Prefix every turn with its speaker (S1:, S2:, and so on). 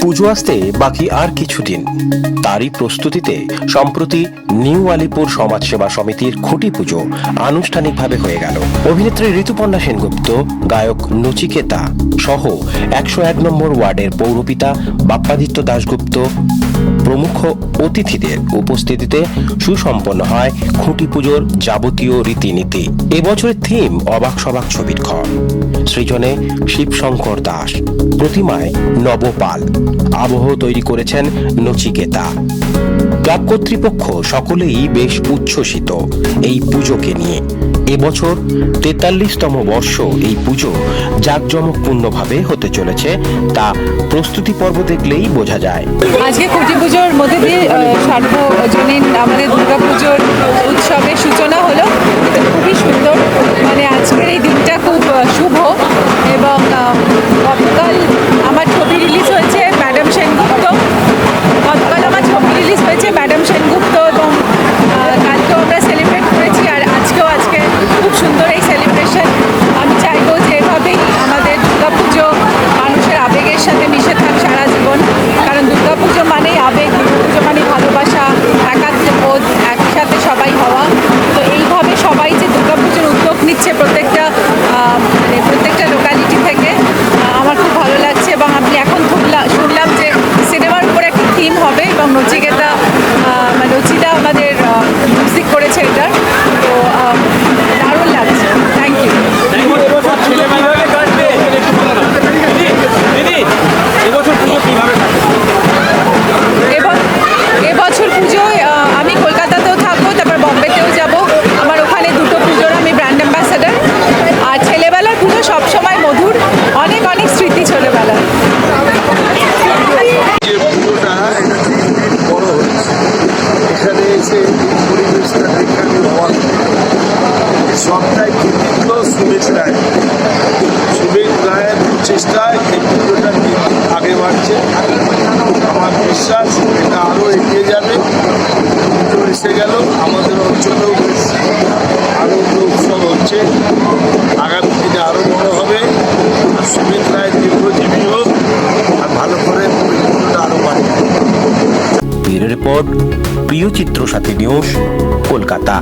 S1: পুজো আসতে বাকি আর কিছুদিন তারই প্রস্তুতিতে সম্প্রতি নিউ আলিপুর সমাজসেবা সমিতির খুঁটি পুজো আনুষ্ঠানিকভাবে হয়ে গেল। অভিনেত্রী ঋতুপর্ণা সেনগুপ্ত, গায়ক নচিকেতা সহ একশো এক নম্বর ওয়ার্ডের পৌরপিতা বাপ্পাদিত্য দাশগুপ্ত প্রমুখ অতিথিদের উপস্থিতিতে সুসম্পন্ন হয় খুঁটি পুজোর যাবতীয় রীতিনীতি। এবছরের থিম অবাক সবাক ছবির ঘর। সৃজনে শিবশঙ্কর দাস। প্রতিমায় নবপাল। আবহ তৈরি করেছেন নচিকেতা। ক্লাব কর্তৃপক্ষ সকলেই বেশ উচ্ছ্বসিত এই পুজোকে নিয়ে। এবছর তেতাল্লিশতম বর্ষ এই পুজো জাঁকজমকপূর্ণভাবে হতে চলেছে, তা প্রস্তুতি পর্ব দেখলেই বোঝা যায়।
S2: আজকে খুঁটি পুজোর মধ্যে দিয়ে সার্বজনীন আমাদের দুর্গা পুজোর উৎসবের সূচনা হলো। হবে এবং
S3: হচ্ছে আগামী দিনে আরও বড় হবে। আর সুমিত রায় দীর্ঘজীবী হোক, আর ভালো করে আরও বাড়িয়ে
S1: রিপোর্ট, প্রিয় চিত্র সাথী নিউজ, কলকাতা।